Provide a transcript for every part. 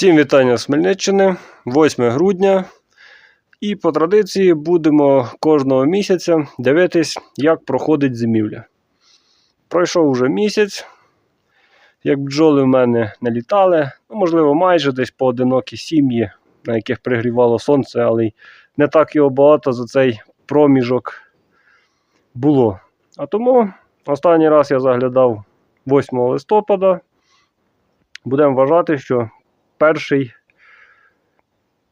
Всім вітання з Хмельниччини, 8 грудня. І по традиції будемо кожного місяця дивитись, як проходить зимівля. Пройшов уже місяць, як бджоли в мене не літали, ну, можливо, майже десь поодинокі сім'ї, на яких пригрівало сонце, але не так його багато за цей проміжок було. А тому останній раз я заглядав 8 листопада. Будемо вважати, що перший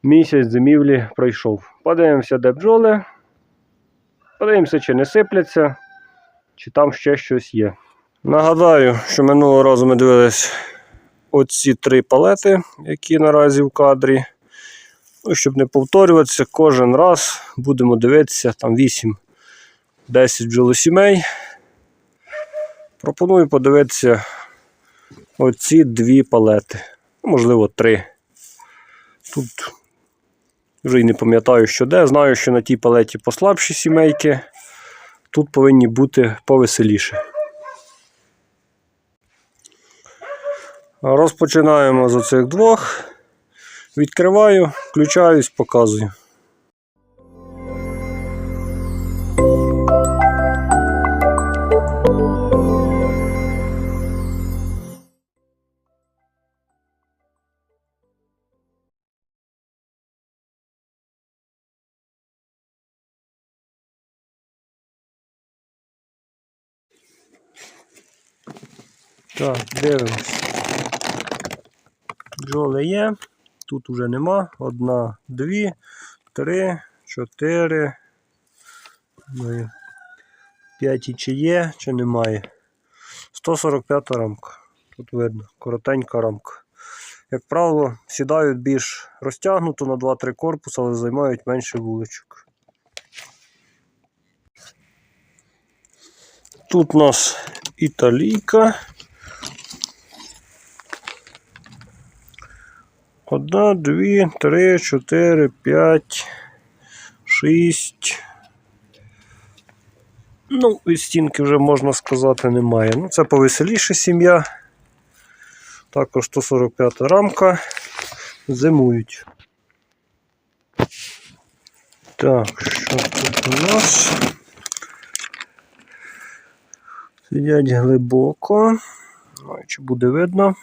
місяць зимівлі пройшов. Подивимося, де бджоли. Подивимося, чи не сипляться, чи там ще щось є. Нагадаю, що минулого разу ми дивились оці три палети, які наразі в кадрі. Ну, щоб не повторюватися, кожен раз будемо дивитися там 8-10 бджолосімей. Пропоную подивитися оці дві палети. Можливо, три. Тут вже й не пам'ятаю, що де. Знаю, що на тій палеті послабші сімейки. Тут повинні бути повеселіше. Розпочинаємо з оцих двох. Відкриваю, включаюсь, показую. Так, дивимось. Бджоли є. Тут уже нема. Одна, дві, три, чотири. Ну, П'ять і чи є, чи немає. 145 рамка. Тут видно, коротенька рамка. Як правило, сідають більш розтягнуто на 2-3 корпуси, але займають менше вуличок. Тут у нас італійка. Одна, дві, три, чотири, п'ять, шість. Ну, від стінки вже можна сказати немає. Ну, це повеселіша сім'я. Також 145 рамка. Зимують. Так, що тут у нас? Сидять глибоко. Чи буде видно?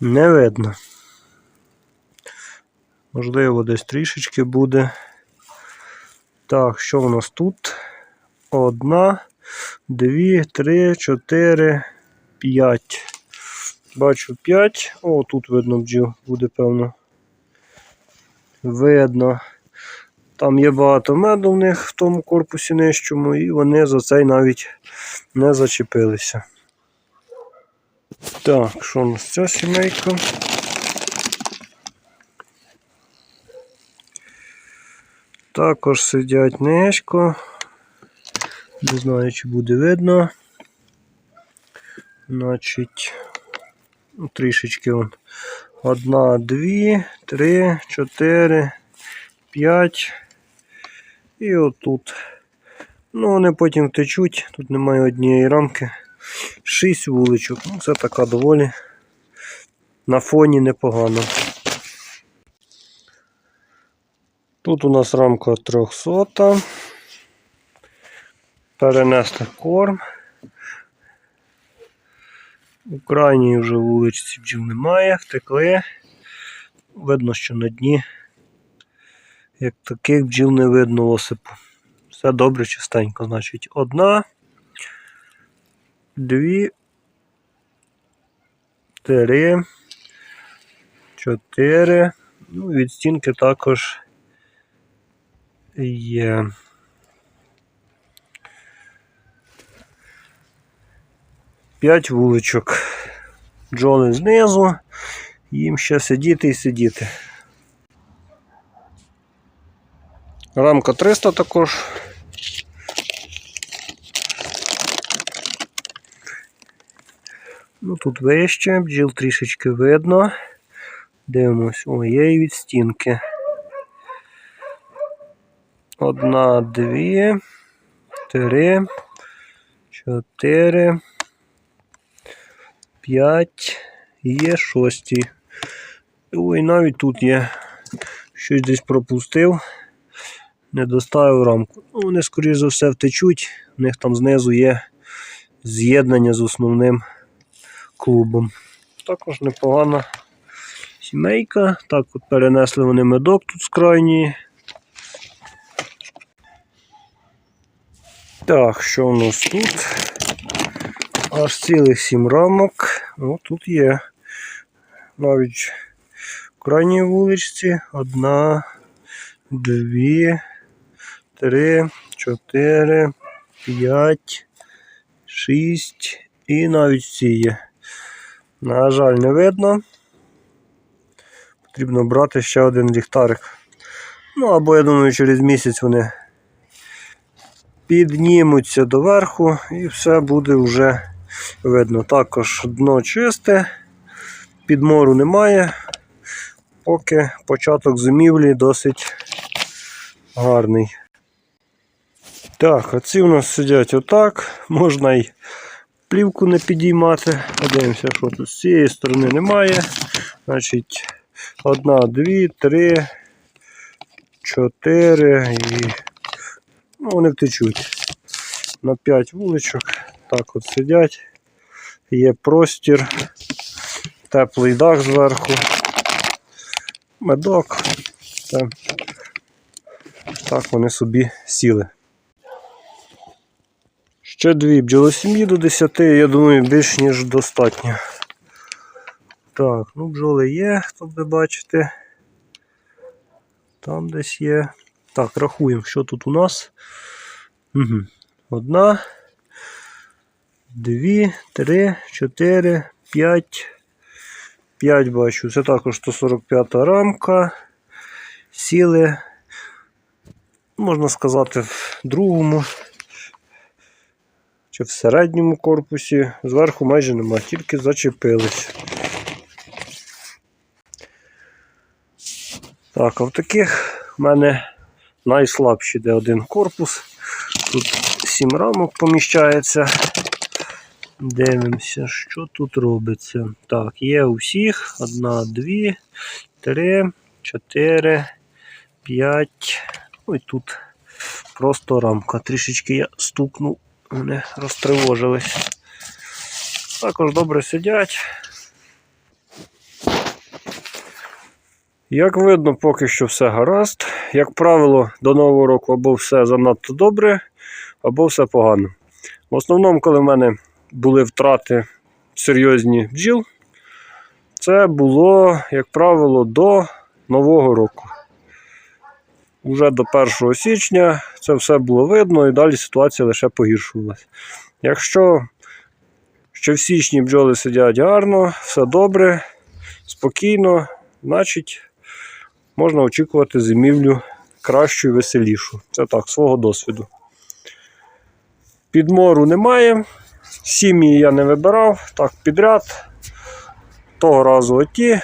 Не видно. Можливо, десь трішечки буде. Так, що у нас тут? Одна, дві, три, чотири, п'ять. Бачу п'ять. О, тут видно бджіл буде, певно. Видно. Там є багато меду в них в тому корпусі нижчому, і вони за цей навіть не зачепилися. Так, що у нас ця сімейка? Також сидять низько. Не знаю, чи буде видно. Значить, ну, трішечки вон. Одна, дві, три, чотири, п'ять. І отут. Ну, вони потім втечуть. Тут немає однієї рамки. Шість вуличок. Ну, це така доволі на фоні непогано. Тут у нас рамка 300. Перенести корм. У крайній вже вуличці бджіл немає, втекли. Видно, що на дні як таких бджіл не видно осипу. Все добре, чистенько. Значить, одна, дві, три, чотири. Ну, від стінки також є. П'ять вуличок. Джоли знизу. Їм ще сидіти і сидіти. Рамка 300 також. Ну тут вище, бджіл трішечки видно. Дивимось, о, є і від стінки. Одна, дві, три, чотири, п'ять, є шостий. Ой, навіть тут є. Щось десь пропустив. Не доставив рамку. Ну, вони, скоріш за все, втечуть. У них там знизу є з'єднання з основним клубом. Також непогана сімейка. Так, от перенесли вони медок тут з крайньої. Так, що у нас тут? Аж цілих сім рамок. О, тут є. Навіть в крайній вуличці одна, дві, три, чотири, п'ять, шість і навіть ці є. На жаль, не видно. Потрібно брати ще один ліхтарик. Ну або я думаю, через місяць вони піднімуться доверху і все буде вже видно. Також дно чисте, підмору немає. Поки початок зимівлі досить гарний. Так, а ці у нас сидять отак. Можна й плівку не підіймати. Подивимося, що тут з цієї сторони немає. Значить, одна, дві, три, чотири і ну, вони втечуть. На 5 вуличок. Так от сидять. Є простір, теплий дах зверху, медок. Та, так вони собі сіли. Ще дві бджолосім'ї до 10, я думаю, більш ніж достатньо. Так, ну бджоли є, хто буде бачити. Там десь є. Так, рахуємо, що тут у нас. Угу. Одна, дві, три, чотири, п'ять. П'ять бачу. Це також 145 рамка. Сіли, можна сказати, в другому чи в середньому корпусі. Зверху майже нема, тільки зачепились. Так, а в таких в мене найслабші, де один корпус. Тут сім рамок поміщається. Дивимося, що тут робиться. Так, є у всіх. Одна, дві, три, чотири, п'ять. Ой, тут просто рамка. Трішечки я стукнув, вони розтривожились. Також добре сидять. Як видно, поки що все гаразд. Як правило, до Нового року або все занадто добре, або все погано. В основному, коли в мене були втрати серйозні бджіл, це було, як правило, до Нового року. Уже до 1 січня це все було видно і далі ситуація лише погіршувалася. Якщо ще в січні бджоли сидять гарно, все добре, спокійно, значить можна очікувати зимівлю кращу і веселішу. Це так, свого досвіду. Підмору немає. Сім'ї я не вибирав, так підряд. Того разу оті,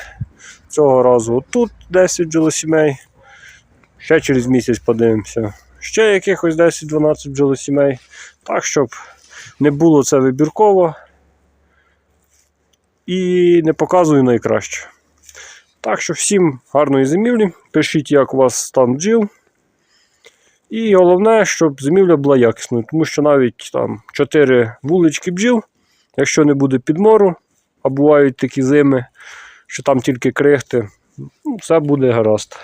цього разу отут 10 бджолосімей. Ще через місяць подивимося. Ще якихось 10-12 бджолосімей. Так, щоб не було це вибірково. І не показую найкраще. Так що всім гарної зимівлі. Пишіть, як у вас стан бджіл. І головне, щоб зимівля була якісною, тому що навіть там 4 вулички бджіл, якщо не буде підмору, а бувають такі зими, що там тільки крихти, ну, все буде гаразд.